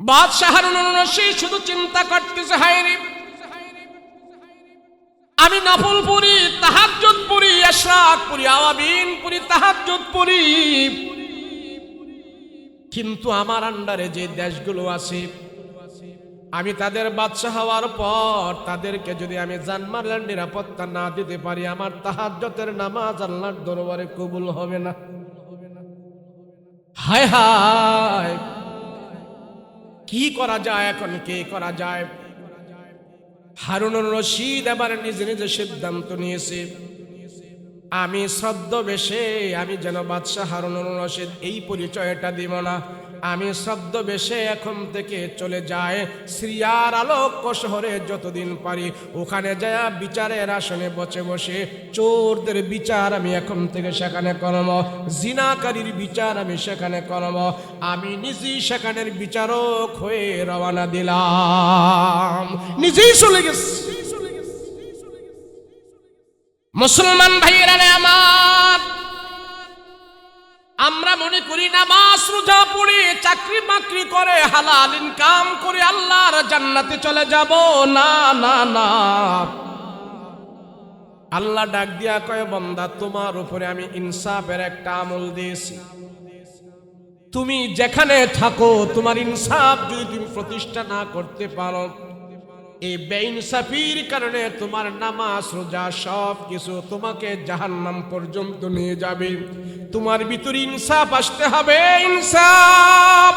বাদশাহ হারুনুর শুধু চিন্তা করতেছে হায়রে আমি নফল পড়ি তাহাজ্জুদ পড়ি ইশরাক পড়ি আওয়াবিন পড়ি তাহাজ্জুদ পড়ি কিন্তু আমার আন্ডারে যে দেশগুলো আছে, আমি তাদের বাদশাহ হওয়ার পর তাদেরকে যদি আমি জানমালের নিরাপত্তা না দিতে পারি, আমার তাহাজ্জতের নামাজ আল্লাহর দরবারে কবুল হবে না। হায় হায়! কি করা যায় এখন, কে করা যায়? হারুনুর রশিদ এবার নিজে নিজে সিদ্ধান্ত নিয়েছে। আমি ছদ্মবেশে আমি যেন বাদশাহ হারুনুর রশিদ এই পরিচয়টা দিব না। আমি ছদ্মবেশে এখন থেকে চলে যায় সিরিয়ার আলোক্য শহরে যতদিন পারি। ওখানে যায় বিচারের আসনে বসে বসে চোরদের বিচার আমি এখন থেকে সেখানে করব। জিনাকারীর বিচার আমি সেখানে করব। আমি নিজেই সেখানের বিচারক হয়ে রওনা দিলাম। নিজেই চলে গেছি। মুসলমান ভাইয়েরা আমার আমরা মনে করি নামাজ রোজা পড়ে চাকরি বাকরি করে, হালাল ইনকাম করে আল্লাহর জান্নাতে চলে যাব। না না না। আল্লাহ ডাক দিয়া কয়, বন্দা, তোমার উপরে আমি ইনসাফের একটা আমল দিয়েছি। তুমি যেখানে থাকো, তোমার ইনসাফ যদি তুমি প্রতিষ্ঠা না করতে পারো এই বেইনসাফির কারণে তোমার নামাজ, রোজা সব কিছু তোমাকে জাহান্নাম পর্যন্ত নিয়ে যাবে। তোমার ভিতরে ইনসাফ আসতে হবে, ইনসাফ।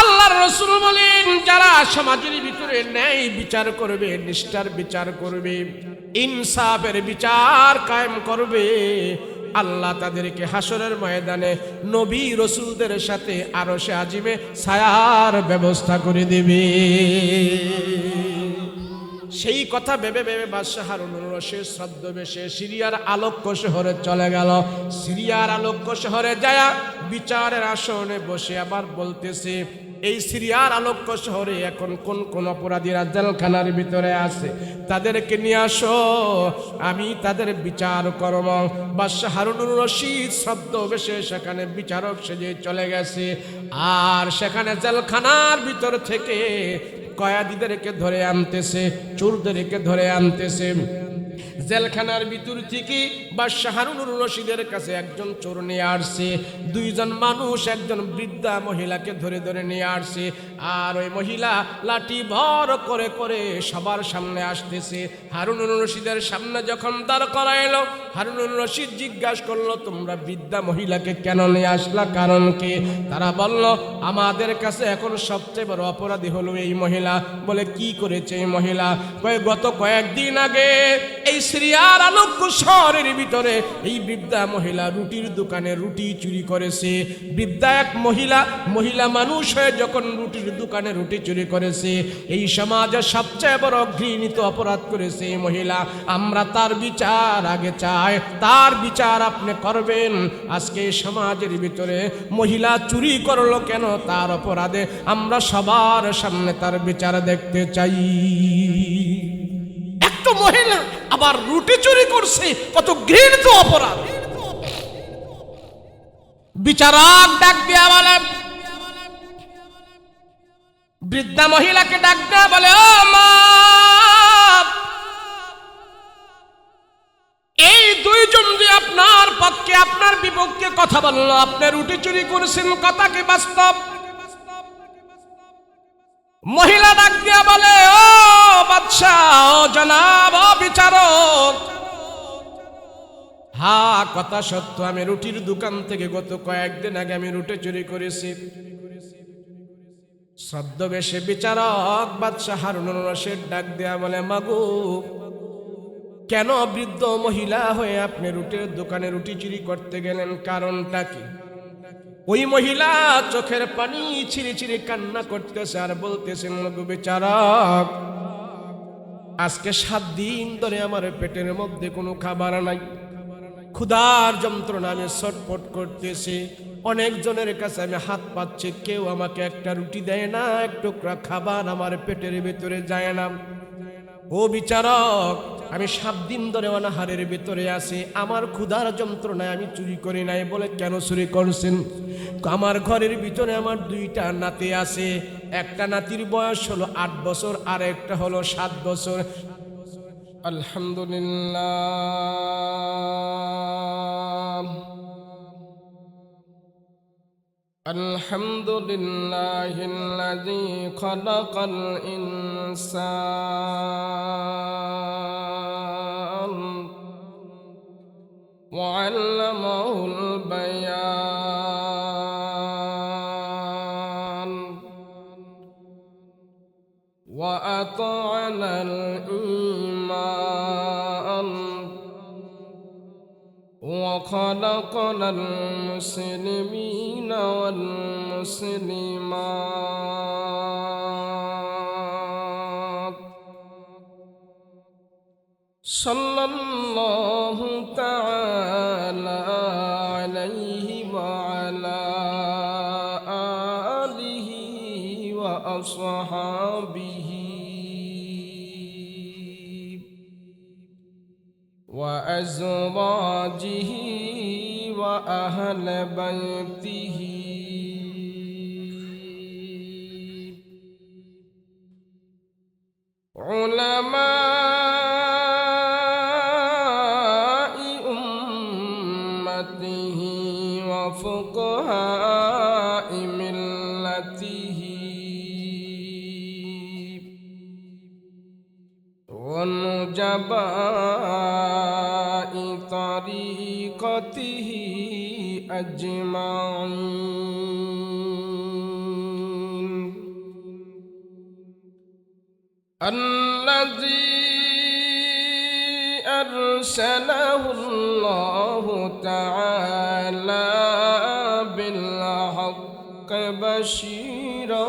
আল্লাহর রসুল বলেন, যারা সমাজের ভিতরে ন্যায় বিচার করবে, নিষ্ঠার বিচার করবে, ইনসাফের বিচার কায়েম করবে আল্লাহ তাদেরকে হাসরের ময়দানে নবী রসুলদের সাথে আরও সে আজিমে ছায়ার ব্যবস্থা করে দেবে। সেই কথা ভেবে ভেবে বাদশাহ হারুনুর রশিদ ছদ্মবেশে সিরিয়ার আলোক্য শহরে চলে গেল। সিরিয়ার আলোক্য শহরে যায় বিচারের আসনে বসে আবার বলতেছে এই সিরিয়ার আলোক্য শহরে এখন কোন কোন অপরাধীরা জেলখানার ভিতরে আছে? তাদেরকে নিয়ে আসো। আমি তাদের বিচার করব। বাদশাহ হারুনুর রশিদ ছদ্মবেশে সেখানে বিচারক সেজে চলে গেছে। আর সেখানে জেলখানার ভিতর থেকে কয়াদিদেরকে ধরে আনতেছে, চোরদেরকে ধরে আনতেছে। জেলখানার ভিতর থেকে বাদশাহ হারুনুর রশিদের কাছে একজন চোর নিয়ে আসছে। দুইজন মানুষ, একজন বৃদ্ধা মহিলাকে ধরে ধরে নিয়ে আসছে। আর ওই মহিলা লাঠি ভর করে করে সবার সামনে আসতেছে। হারুনুর রশিদের সামনে যখন দাঁড় করাইলো, হারুনুর রশিদ জিজ্ঞাসা করল, তোমরা বৃদ্ধা মহিলাকে কেন নিয়ে আসলা? কারণ কি? তারা বলল, আমাদের কাছে এখন সবচেয়ে বড় অপরাধী হলো এই মহিলা। বলে, কি করেছে এই মহিলা? গত কয়েকদিন আগে এই সিরিয়ার আলোক্য শহরের ভিতরে এই বৃদ্ধা মহিলা রুটির দোকানে রুটি চুরি করেছে। বৃদ্ধা এক মহিলা মহিলা মানুষ হয়ে যখন রুটির দোকানে রুটি চুরি করেছে, এই সমাজের সবচেয়ে বড় ঘৃণিত অপরাধ করেছে এই মহিলা। আমরা তার বিচার আগে চাই, তার বিচার আপনি করবেন। আজকে সমাজের ভিতরে মহিলা চুরি করল কেন তার অপরাধে? আমরা সবার সামনে তার বিচার দেখতে চাই। একটা মহিলা আবার রুটি চুরি করছে, কত ঘৃণিত অপরাধ। বিচারক ডাক দিয়া বলে, বৃদ্ধা মহিলাকে ডাক দেয়া বলে, ও মা, এই দুইজন যে আপনার পক্ষে, আপনার বিপক্ষে কথা বলল, আপনি রুটি চুরি করেছেন কথা কি বাস্তব মহিলা ডাক দিয়া বলে, ও বাদশাহ, ও জনাব, ও বিচারক। হা, কথা সত্য, আমি রুটির দোকান থেকে গত কয়েকদিন আগে আমি রুটে চুরি করেছি। ছদ্মবেশে বিচারক বাদশাহ হারুনুর রশিদ ডাক দেয়া বলে, মাগু, কেন বৃদ্ধ মহিলা হয়ে আপনি রুটের দোকানে রুটি চুরি করতে গেলেন? কারণটা কি? ওই মহিলা চোখের পানি ছিঁড়ে ছিঁড়ে কান্না করতেছে আর বলতেছেন বিচারক আজকে সাত দিন ধরে আমার পেটের মধ্যে কোনো খাবার নাই। ক্ষুধার যন্ত্রণা আমি ছটফট করতেছি। অনেক জনের কাছে আমি হাত পাচ্ছি কেউ আমাকে একটা রুটি দেয় না, এক টুকরা খাবার আমার পেটের ভিতরে যায় না। ও বিচারক আমি সাত দিন ধরে অনাহারের ভেতরে আছি। আমার ক্ষুধার যন্ত্রণায় আমি চুরি করি নাই বলে কেন চুরি করছেন? আমার ঘরের ভিতরে আমার দুইটা নাতি আছে। একটা নাতির বয়স হলো আট বছর, আর একটা হলো সাত বছর। আলহামদুলিল্লাহ। الحمد لله الذي خلق الإنسان وعلمه البيان وأطعن الإيمان وخلقنا المسلمين والمسلمات صلى الله تعالى عليه وعلى آله وأصحابه وأزواجه وأهل بيته. علماء أمته وفقهاء أجمعين. الذي أرسله الله تعالى بالحق بشيرا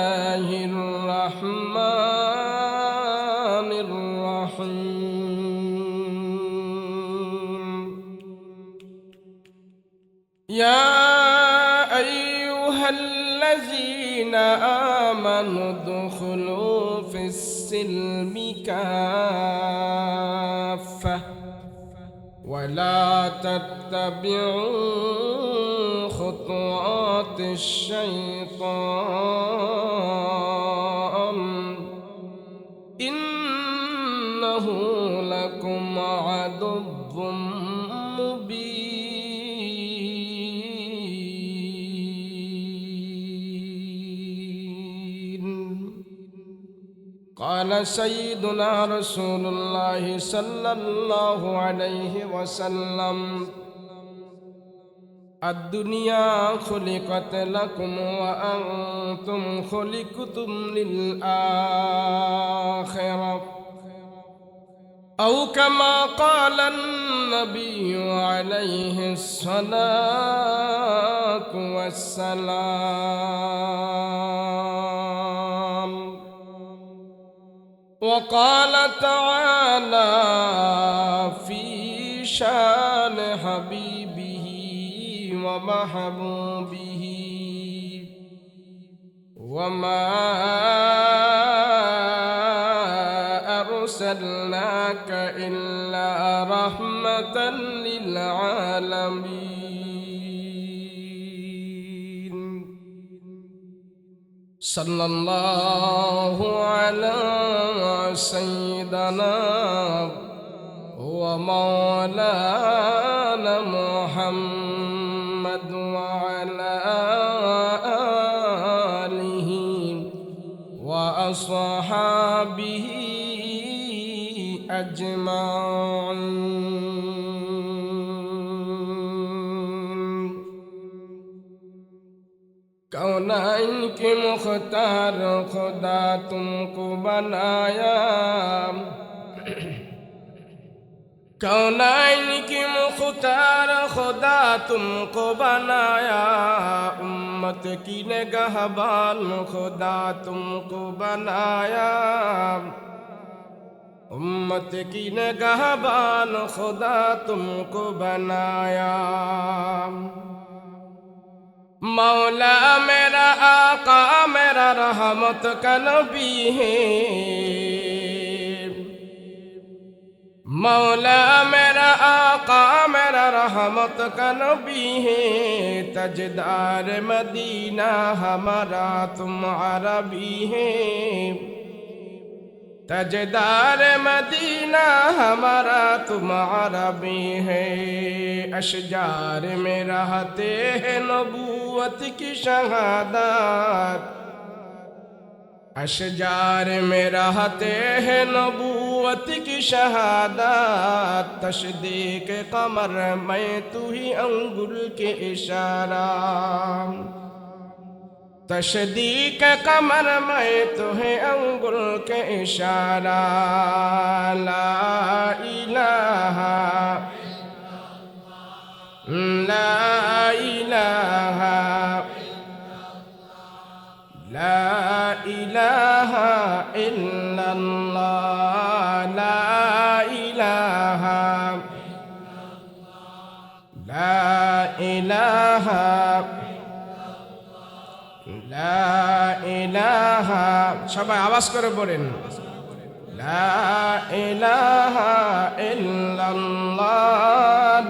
كافة ولا تتبعوا خطوات الشيطان. إنه لكم عدو قال سيدنا رسول الله صلى الله عليه وسلم الدنيا خلقت لكم وأنتم خلقتم للآخرة. أو كما قال النبي عليه الصلاة والسلام وقال تعالى في شان حبيبه ومحبوبه وما أرسلناك إلا رحمة للعالمين. صلى الله على سيدنا ومولانا محمد گفتار خدا تم کو بنایا کونائن کی مختار خدا تم کو بنایا امت کی نگہبان خدا تم کو بنایا امت کی نگہبان خدا تم کو بنایا মৌলা মেরা আকা মেরা রহমত কনবি হে মৌলা মেরা আকা মেরা রহমত কনবি হে তজদার মদিনা হমারা তুম আরবি হে تجدار مدینہ ہمارا تمہارا بھی ہے۔ اشجار میں رہتے ہیں نبوت کی شہادات اشجار میں رہتے ہیں نبوت کی شہادات تشدیق قمر میں تو ہی انگل کے اشارہ۔ तशदीक कमर मैं तुम्हें अंगुल के इशारा ला इलाहा ला इलाहा ला इलाहा इल्लल्लाह সবাই আওয়াজ করে বলেন লা ইলাহা ইল্লাল্লাহ,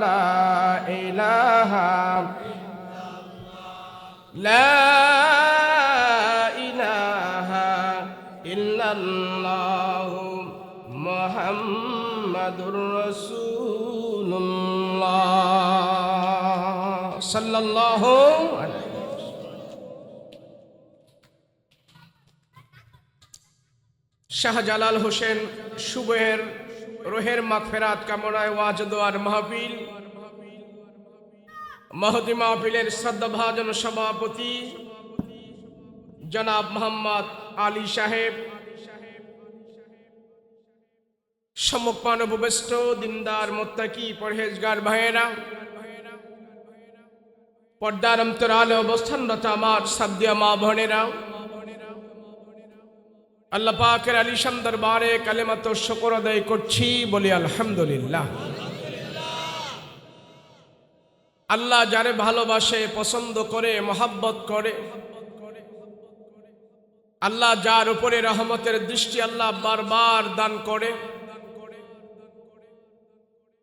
লা ইলাহা লা ইলাহা ইল্লাল্লাহ মুহাম্মাদুর রাসূলুল্লাহ সাল্লাল্লাহু শাহজালাল হোসেন সুবের রোহের মাগফেরাত কামনায় ওয়াজ, দোয়ার মাহফিল। মহদি মাহফিলের শ্রদ্ধাভাজন সভাপতি জনাব মোহাম্মদ আলী সাহেব। সম্মুখপান উপবেষ্ট দিনদার মোত্তাকি পরহেজগার ভাইয়েরা, পর্দার অন্তরালে অবস্থানরত আমার সাদ্দিয়া মা বোনেরা আল্লাহ পাকের আলিশান দরবারে কালেমাত শকর আদায় করছি, বলি আলহামদুলিল্লাহ। আল্লাহ যারে ভালোবাসে, পছন্দ করে, মহাব্বত করে, আল্লাহ যার উপরে রহমতের দৃষ্টি আল্লাহ বারবার দান করে,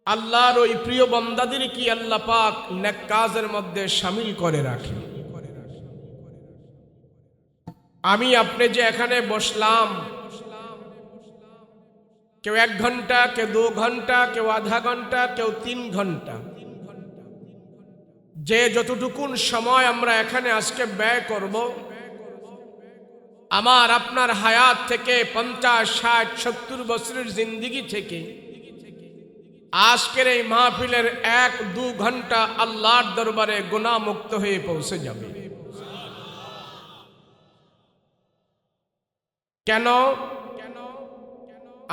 আল্লাহর ওই প্রিয় বন্দাদের কি আল্লাহ পাক নেক কাজের মধ্যে সামিল করে রাখে? আমি আপনি যে এখানে বসলাম, কেউ এক ঘণ্টা, কেউ দু ঘণ্টা, কেউ আধা ঘণ্টা, কেউ তিন ঘণ্টা। যে যতটুকুন সময় আমরা এখানে আজকে ব্যয় করব, আমার আপনার হায়াত থেকে পঞ্চাশ, ষাট, সত্তর বছরের জিন্দিগি থেকে আজকের এই মাহফিলের এক, দু ঘণ্টা আল্লাহর দরবারে গুণামুক্ত হয়ে পৌঁছে যাবে। কেন?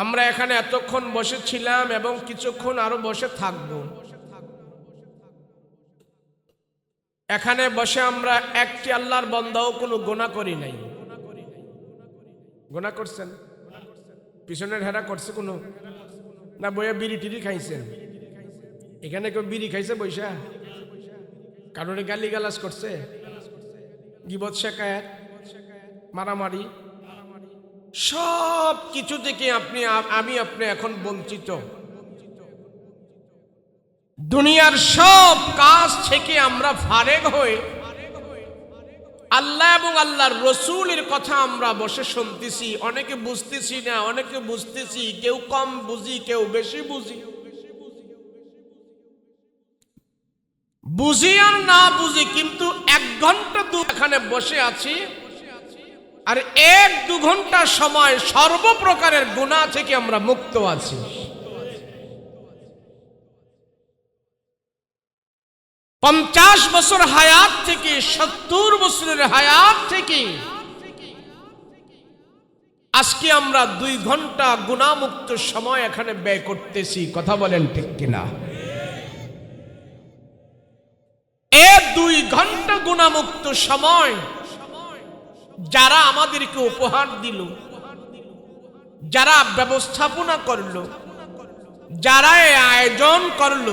আমরা এখানে এতক্ষণ বসেছিলাম এবং কিছুক্ষণ আরও বসে থাকব। এখানে বসে আমরা একটি আল্লাহর বন্দাও কোনো গোনা করি নাই। গোনা করছেন? পিছনের হেরা করছে কোনো? না বইয়া বিড়ি টিড়ি খাইছেন? এখানে কেউ বিড়ি খাইছে বৈশা কারোর গালি গালাজ করছে? গিবত শেখায় মারামারি? সব কিছু থেকে আপনি আমি আপনি এখন বঞ্চিত। দুনিয়ার সব কাজ থেকে আমরা ফারেক হয়ে আল্লাহ এবং আল্লাহর রসুলের কথা আমরা বসে শুনতেছি, অনেকে বুঝতেছি না, অনেকে বুঝতেছি, কেউ কম বুঝি, কেউ বেশি বুঝি। বুঝি আর না বুঝি, কিন্তু এক ঘণ্টা দু এখানে বসে আছি। আর এক দু ঘণ্টা সময় সর্বপ্রকারের গুণা থেকে আমরা মুক্ত আছি। পঞ্চাশ বছর হায়াত থেকে, সত্তর বছরের হায়াত থেকে আজকে আমরা দুই ঘণ্টা গুণামুক্ত সময় এখানে ব্যয় করতেছি, কথা বলেন ঠিক কিনা? এ দুই ঘণ্টা গুণামুক্ত সময় যারা আমাদেরকে উপহার দিল, যারা ব্যবস্থাপনা করল, যারা আয়োজন করল,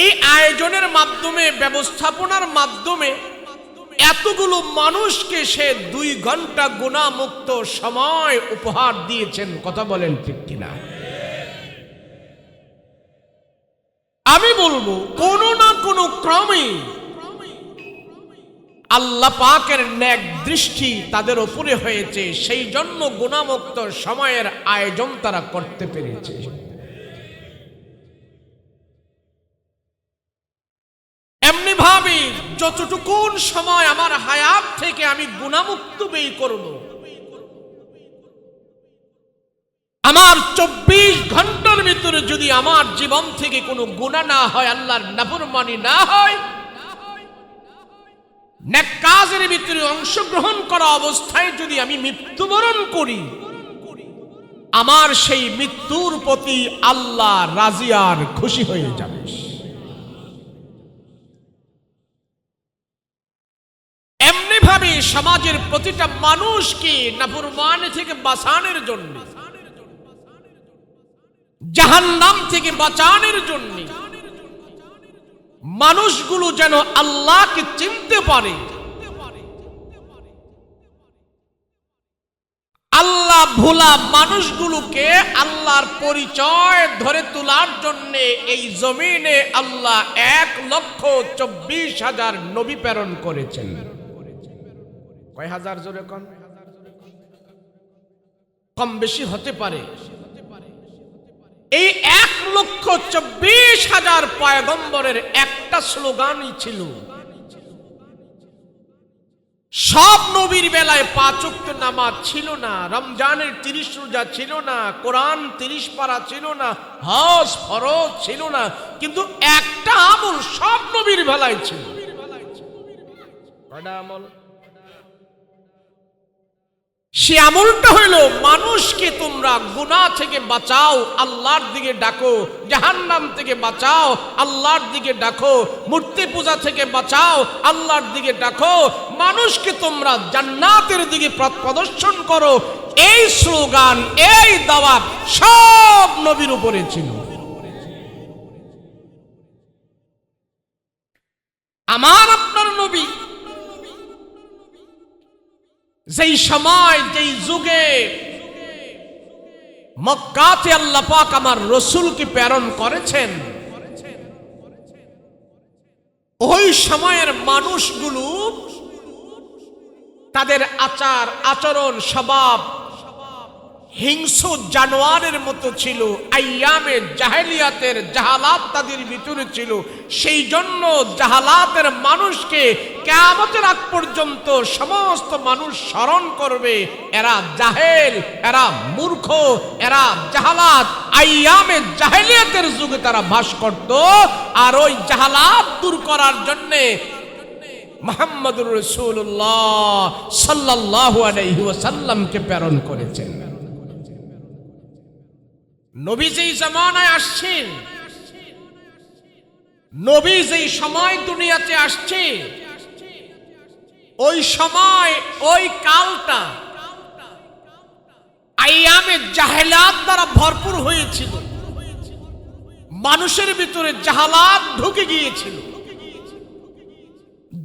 এই আয়োজনের মাধ্যমে, ব্যবস্থাপনার মাধ্যমে এতগুলো মানুষকে সে দুই ঘণ্টা গুণামুক্ত সময় উপহার দিয়েছেন, কথা বলেন ঠিক কিনা? আমি বলব, কোনো না কোনো ক্রমে আল্লাহ পাকের ন্যাক দৃষ্টি তাদের ওপরে হয়েছে, সেই জন্য গুণামুক্ত সময়ের আয়োজন তারা করতে পেরেছে। এমনি ভাবে যতটুকুন সময় আমার হায়াত থেকে আমি গুণামুক্ত ব্যয় করব, আমার চব্বিশ ঘণ্টার ভিতরে যদি আমার জীবন থেকে কোনো গুণা না হয়, আল্লাহর নাফরমানি না হয় নেক কাজের ভিতরে অংশগ্রহণ করা অবস্থায় যদি আমি মৃত্যুবরণ করি, আমার সেই মৃত্যুর প্রতি আল্লাহ রাজিয়ার খুশি হয়ে যাবে। এমনি সমাজের প্রতিটা মানুষকে নাফরমান থেকে বাঁচানোর জন্য, জাহান্নাম থেকে বাঁচানোর জন্য মানুষগুলো যেন আল্লাহকে চিনতে পারে। আল্লাহ ভোলা মানুষগুলোকে আল্লাহর পরিচয় ধরে তোলার জন্য এই জমিনে আল্লাহ এক লক্ষ চব্বিশ হাজার নবী প্রেরণ করেছেন। কয় হাজার জোরে কম কম বেশি হতে পারে। এই এক লক্ষ চব্বিশ হাজার পায়গম্বরের একটা স্লোগানই ছিল। সব নবীর বেলায় পাঁচক্ত নামাজ ছিল না, রমজানের তিরিশ রোজা ছিল না, কোরআন তিরিশ পারা ছিল না, হজ ফরজ ছিল না, কিন্তু একটা আমল সব নবীর বেলায় ছিল। আমল। সে আমলটা হইল মানুষকে তোমরা গুনাহ থেকে বাঁচাও, আল্লাহর দিকে ডাকো, জাহান্নাম থেকে বাঁচাও, আল্লাহর দিকে ডাকো, মূর্তি পূজা থেকে বাঁচাও, আল্লাহর দিকে ডাকো। মানুষকে তোমরা জান্নাতের দিকে প্রদর্শন করো। এই স্লোগান, এই দাওয়াত সব নবীর উপরে ছিল। আমার আপনার নবী যেই সময়, যেই যুগে মক্কাতে আল্লাহ পাক আমার রসুলকে প্রেরণ করেছেন, ওই সময়ের মানুষগুলো তাদের আচার, আচরণ, স্বভাব হিংস্র জানোয়ারের মতো ছিল আইয়ামে জাহেলিয়াতের জাহালাত তাদের ভিতরে ছিল। সেই জন্য জাহালাতের মানুষকে কেয়ামতের আগ পর্যন্ত সমস্ত মানুষ স্মরণ করবে, এরা জাহেল, এরা মূর্খ, এরা জাহালাত। আইয়ামে জাহেলিয়াতের যুগে তারা বাস করত, আর ওই জাহালাত দূর করার জন্যে মোহাম্মদুর রসুল্লাহ সাল্লাহ আলাইহি প্রেরণ করেছেন। নবী যেই জামানায় আসছেন, নবী যেই সময় দুনিয়াতে আসছে, ওই সময়, ওই কালটা আইয়ামে জাহেলাত দ্বারা ভরপুর হয়েছিল। মানুষের ভিতরে জাহালাত ঢুকে গিয়েছিল।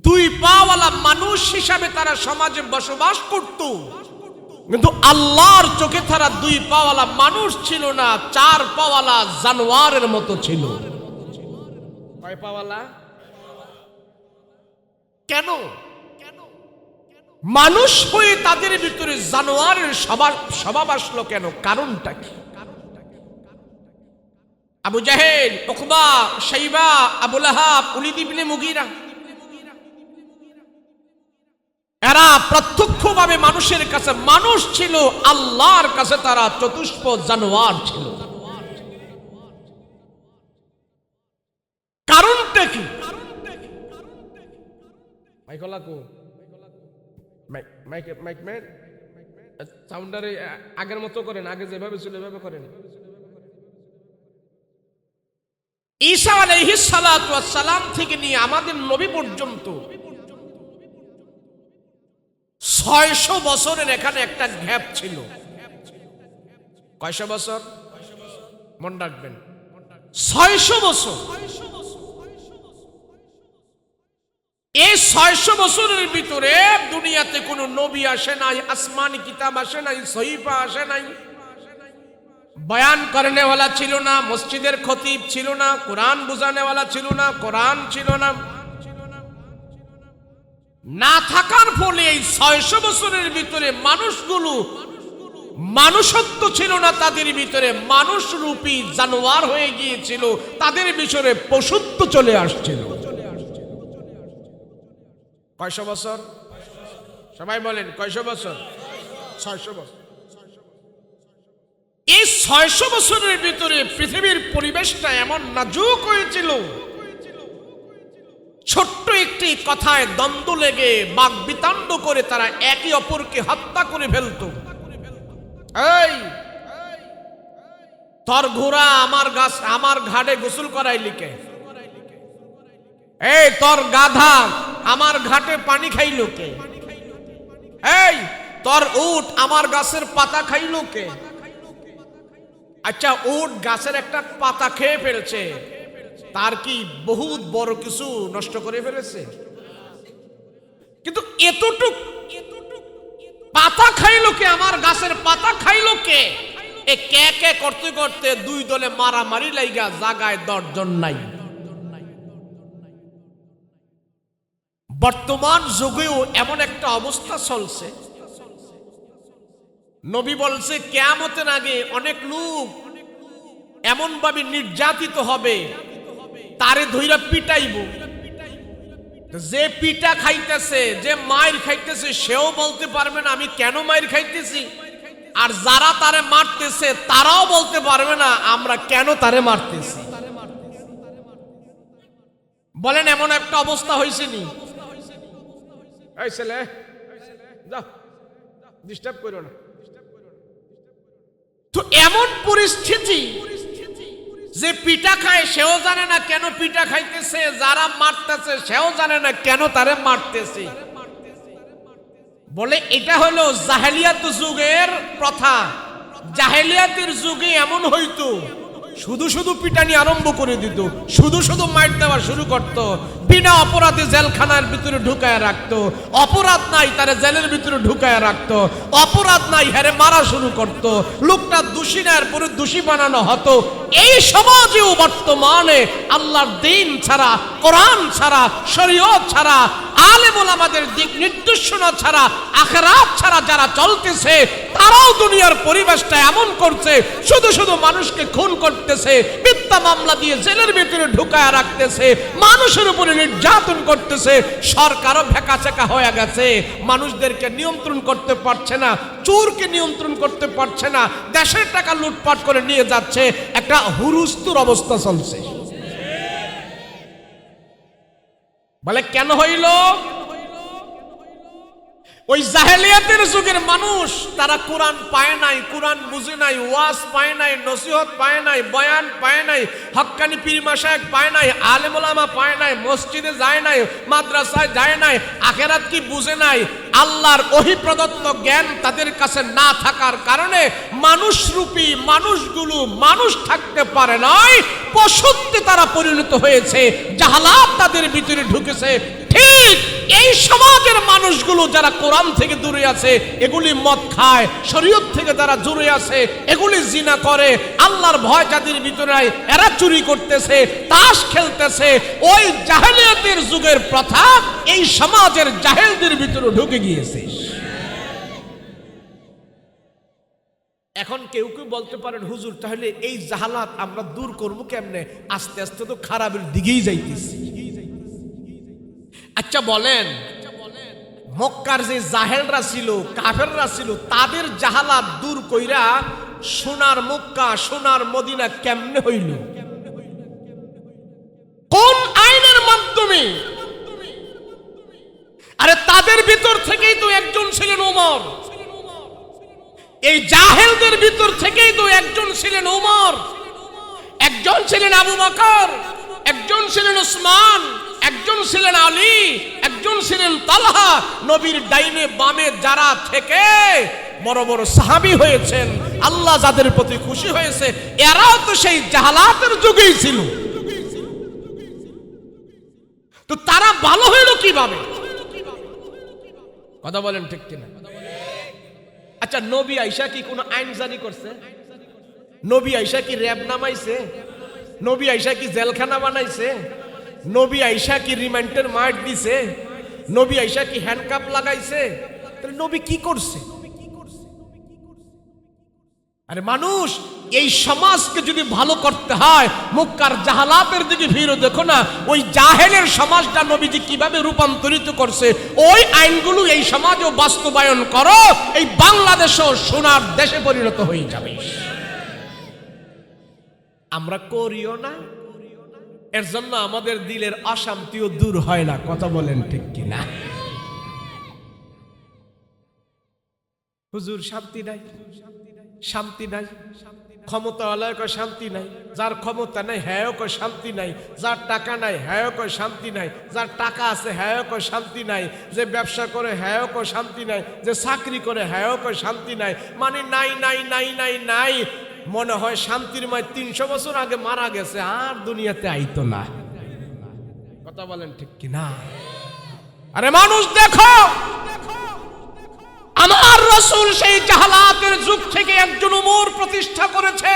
দুই পাওয়ালা মানুষ হিসাবে তারা সমাজে বসবাস করত। কিন্তু আল্লাহর চোখে তারা দুই পাওয়ালা মানুষ ছিল না, চার পাওয়ালা জানোয়ারের মতো ছিল। পাওয়ালা? কেন? মানুষ হয়ে তাদের ভিতরে জানোয়ারের স্বভাব আসলো কেন? কারণটা কি? আবু জাহেল ওকবা সাইবা আবুল আহাব উলিদ ইবনে মুগিরা এরা প্রত্যক্ষভাবে মানুষের কাছে মানুষ ছিল, আল্লাহর কাছে তারা চতুষ্প জানোয়ার ছিল। কারণটা কি? সাউন্ডারে আগের মতো করেন, আগে যেভাবে ছিল এভাবে করেন। ঈসা আলাইহিস সালাম থেকে নিয়ে আমাদের নবী পর্যন্ত ছয়শো বছরের এখানে একটা গ্যাপ ছিল। কয়শো বছর? মন রাখবেন। ছয়শো বছর। এই ছয়শো বছরের ভিতরে দুনিয়াতে কোনো নবী আসে নাই, আসমানি কিতাব আসে নাই, সহিফা আসে নাই। বয়ান করেনেওয়ালা ছিল না, মসজিদের খতিব ছিল না, কোরআন বুঝানেওয়ালা ছিল না, কোরআন ছিল না। না থাকার ফলে এই ছয়শো বছরের ভিতরে মানুষগুলো মানুষত্ব ছিল না, তাদের ভিতরে মানুষ রূপী জানোয়ার হয়ে গিয়েছিল, তাদের ভিতরে পশুত্ব চলে আসছিল। কয়শো বছর? সবাই বলেন, কয়শো বছর? ছয়শো বছর। এই ছয়শো বছরের ভিতরে পৃথিবীর পরিবেশটা এমন নাজুক হয়েছিল, ছোট্ট একটি কথায় দ্বন্দ্ব লেগে বাক বিতাণ্ড করে তারা একে অপরকে হত্যা করে ফেলত। এই, তোর ঘোড়া আমার গাছ, আমার ঘাটে গোসল করাই লিখে এই, তোর গাধা আমার ঘাটে পানি খাইল কে? এই, তোর উট আমার গাছের পাতা খাইল কে? আচ্ছা উট গাছের একটা পাতা খেয়ে ফেলছে। তার কি বহুত বড় কিছু নষ্ট করে ফেলেছে? কিন্তু এতটুক পাতা খাইলো কে? আমার গাছের পাতা খাইলো কে? এ কে কে করতে করতে দুই দলে মারামারি লাইগা জাগায় দশজন নাই। বর্তমান যুগেও এমন একটা অবস্থা চলছে। নবী বলছে, কেয়ামতের আগে অনেক লোক এমন ভাবে নির্যাতিত হবে তারে ধইরা পিটাইব। যে পিটা খাইতেছে যে মায়ের খাইতেছে সেও বলতে পারবে না আমি কেন মায়ের খাইতেছি? আর যারা তারে মারতেছে তারাও বলতে পারবে না আমরা কেন তারে মারতেছি? বলেন এমন একটা অবস্থা হয়েছে নি? এই ছেলে যাও ডিস্টার্ব করো না। তো এমন পরিস্থিতি যে পিঠা খায় সেও জানে না কেন পিঠা খাইতেছে, যারা মারতেছে সেও জানে না কেন তারে মারতেছে। বলে, এটা হলো জাহেলিয়াত যুগের প্রথা। জাহেলিয়াতের যুগে এমন হইতো শুধু শুধু পিটানি আরম্ভ করে দিত, শুধু শুধু মাইট দেওয়া শুরু করত, বিনা অপরাধে জেলখানার ভিতরে ঢুকায় রাখতো, অপরাধ নাই তারে জেলের ভিতরে ঢুকায় রাখতো, অপরাধ নাই হ্যারে মারা শুরু করত, লোকটা দোষী নেয়ার পরে দোষী বানানো হতো। এই সমাজেও বর্তমানে আল্লাহর দিন ছাড়া, কোরআন ছাড়া, শরীয়ত ছাড়া আলেমুল আমাদের দিক নির্দেশনা ছাড়া, আখরাত ছাড়া যারা চলতেছে, তারাও দুনিয়ার পরিবেশটা এমন করছে, শুধু শুধু মানুষকে খুন করতেছে, মিথ্যা মামলা দিয়ে জেলের ভিতরে ঢুকায় রাখতেছে, মানুষের উপরে নির্যাতন করতেছে, সরকারও ভেকাচেকা হয়ে গেছে, মানুষদেরকে নিয়ন্ত্রণ করতে পারছে না, চোরকে নিয়ন্ত্রণ করতে পারছে না, দেশের টাকা লুটপাট করে নিয়ে যাচ্ছে, একটা হুরুস্তুর অবস্থা চলছে। বলে কেন হইল? ওই জাহেলিয়াতের যুগের মানুষ, তারা কোরআন পায় নাই, কোরআন বুঝে নাই, ওয়াজ পায় নাই, নসিহত পায় নাই, বয়ান পায় নাই, হক্কানি পীরমা সাহেব পায় নাই আলেমুলামা পায় নাই, মসজিদে যায় নাই, মাদ্রাসায় যায় নাই, আখেরাত কি বুঝে নাই? আল্লাহর ওহি প্রদত্ত জ্ঞান তাদের কাছে না থাকার কারণে মানুষরূপী মানুষগুলো মানুষ থাকতে পারে নয় পশুত্বে তারা পরিণত হয়েছে, জাহালাত তাদের ভিতরে ঢুকেছে ঠিক এই সমাজের মানুষগুলো যারা কোরআন থেকে দূরে আছে, এগুলি মদ খায়, শরীয়ত থেকে যারা দূরে আছে, এগুলি জিনা করে, আল্লাহর ভয় যাদের ভিতরে এরা চুরি করতেছে, তাস খেলতেছে, ওই জাহেলিয়াতের যুগের প্রথা এই সমাজের জাহেলদের ভিতরে ঢুকে গিয়েছে। এখন কেউ কেউ বলতে পারেন, হুজুর, তাহলে এই জাহালাত আমরা দূর করব কেমনে? আস্তে আস্তে তো খারাপের দিকেই যাইতেছি। আচ্ছা বলেন। মক্কার যে জাহেলরা ছিল, কাফেররা ছিল, তাদের জাহালাত দূর কইরা সোনার মক্কা, সোনার মদিনা কেমনে হইল? কোন আইনের মাধ্যমে? আরে তাদের ভিতর থেকেই তো একজন ছিলেন ওমর। এই জাহেলদের ভিতর থেকেই তো একজন ছিলেন ওমর। একজন ছিলেন আবু বকর, একজন ছিলেন উসমান একজন ছিলেন আলী, একজন ছিলেন তালহা। নবীর ডাইনে বামে যারা থেকে বড় বড় সাহাবি হয়েছেন, আল্লাহ যাদের প্রতি খুশি হয়েছে, এরাও তো সেই জাহালাতের যুগেই ছিল। তো তারা ভালো হইল কীভাবে? কথা বলেন ঠিক কিনা? আচ্ছা নবী আইসা কি কোনো আইন জারি করছে? নবী আইসা কি র্যাব নামাইছে? নবী আইসা কি জেলখানা বানাইছে? নবী আইসা কি রিমান্ডের মার দিছে? নবী আইসা কি হ্যান্ডকাপ লাগাইছে? তাহলে নবী কি করছে? আরে মানুষ, এই সমাজকে যদি ভালো করতে হয়, মুক্কার জাহালাতের দিকে ভিড় দেখো না, ওই জাহেলের সমাজটা নবীজি কীভাবে রূপান্তরিত করছে, ওই আইনগুলো এই সমাজও বাস্তবায়ন করো, এই বাংলাদেশও সোনার দেশে পরিণত হয়ে যাবে। আমরা করিও না। এর জন্য আমাদের দিলের অশান্তিও দূর হয় না, কথা বলেন ঠিক কিনা? হুজুর শান্তি নাই শান্তি নাই ক্ষমতা কয় শান্তি নাই, যার ক্ষমতা নাই হ্যাঁ কয় শান্তি নাই, যার টাকা নাই হ্যাঁ কয় শান্তি নাই, যার টাকা আছে হ্যাঁ কয় শান্তি নাই, যে ব্যবসা করে হ্যাঁ কয় শান্তি নাই, যে চাকরি করে হ্যাঁ কয় শান্তি নাই মানে নাই নাই নাই নাই নাই মনে হয় শান্তির মায় তিনশো বছর আগে মারা গেছে, আর দুনিয়াতে আইতো না। কথা বলেন ঠিক কি না আরে মানুষ দেখো, আমার রসুল সেই জাহালাতের যুগ থেকে একজন উমর প্রতিষ্ঠা করেছে।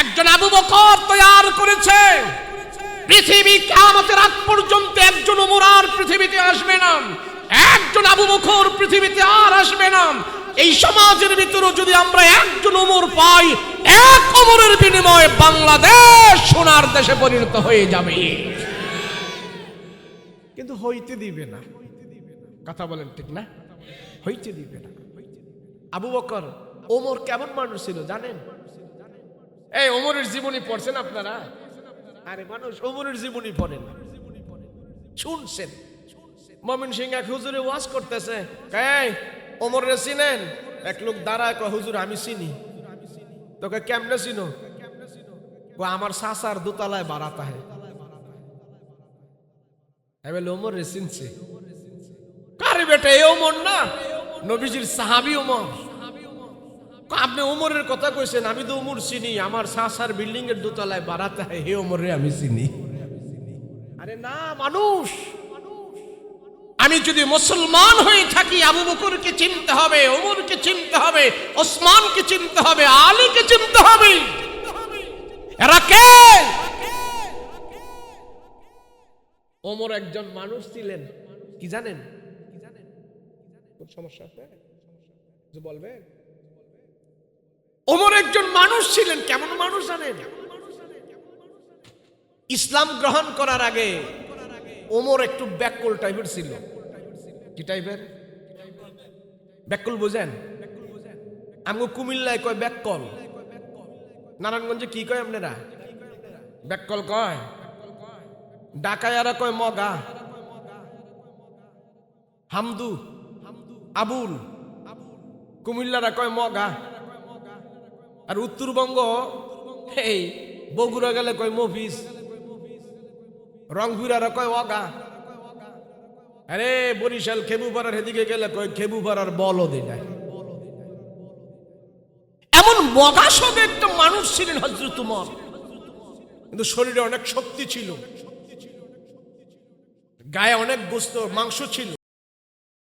একজন আবু বকর তৈয়ার করেছে। পৃথিবী কেমতের আগ পর্যন্ত একজন উমর আর পৃথিবীতে আসবে না। একজন আবু বকর পৃথিবীতে আর আসবে না। এই সমাজের ভিতরে যদি আমরা একজন উমর পাই এক উমরের বিনিময়ে বাংলাদেশ সোনার দেশে পরিণত হয়ে যাবে। কিন্তু হইতে দিবে না। কথা বলেন ঠিক না? হইতে দিবে না। আবু বকর ওমর কেমন মানুষ ছিল জানেন? এই ওমরের জীবনী পড়ছেন আপনারা? আরে মানুষ ওমরের জীবনী পড়েন শুনছেন? মমিন সিং এক হুজুরে ওয়াজ করতেছে এই ওমরের চিনেন? এক লোক দাঁড়ায় কয়, হুজুর, আমি চিনি। তোকে কেমনে চিনো? আমার সাসার দোতলায় বাড়াতা হয় এবার ওমর রে চিনছে। কারে বেটা, এ ওমর না? নবীজির সাহাবি ওমর। আপনি ওমরের কথা কইছেন, আমি তো ওমর চিনি। আমার সাসার বিল্ডিং এর দোতলায় বাড়াতে হে ওমর রে, আমি চিনি। আরে না, মানুষ! আমি যদি মুসলমান হয়ে থাকি, আবু বকরকে চিনতে হবে, ওমরকে চিনতে হবে, ওসমানকে চিনতে হবে, আলীকে চিনতে হবে। এরা কে? ওমর একজন মানুষ ছিলেন। কি জানেন? সমস্যা আছে? কিছু বলবেন ওমর একজন মানুষ ছিলেন। কেমন মানুষ জানেন? ইসলাম গ্রহণ করার আগে ওমর একটু ব্যাকল টাইপের ছিল। কি টাইপের ব্যাকল বোঝেন? আমগো কুমিল্লায় কয় ব্যাকল নারায়ণগঞ্জে কি কয় আপনারা? ব্যাকল কয়? ডাকায়ারা কয় মগা? হামদু? আবুল? কুমিল্লারা কয় মগা? আর উত্তরবঙ্গ? এই বগুড়া গেলে কয় মফিস রংপুরারা কয় অগা আরে বরিশাল খেবুপাড়ার এদিকে গেলে কয় খেবুপাড়ার বল দেয় এমন মগা সব একটা মানুষ ছিলেন হজরত উমর। কিন্তু শরীরে অনেক শক্তি ছিল। গায়ে অনেক গোস্ত মাংস ছিল।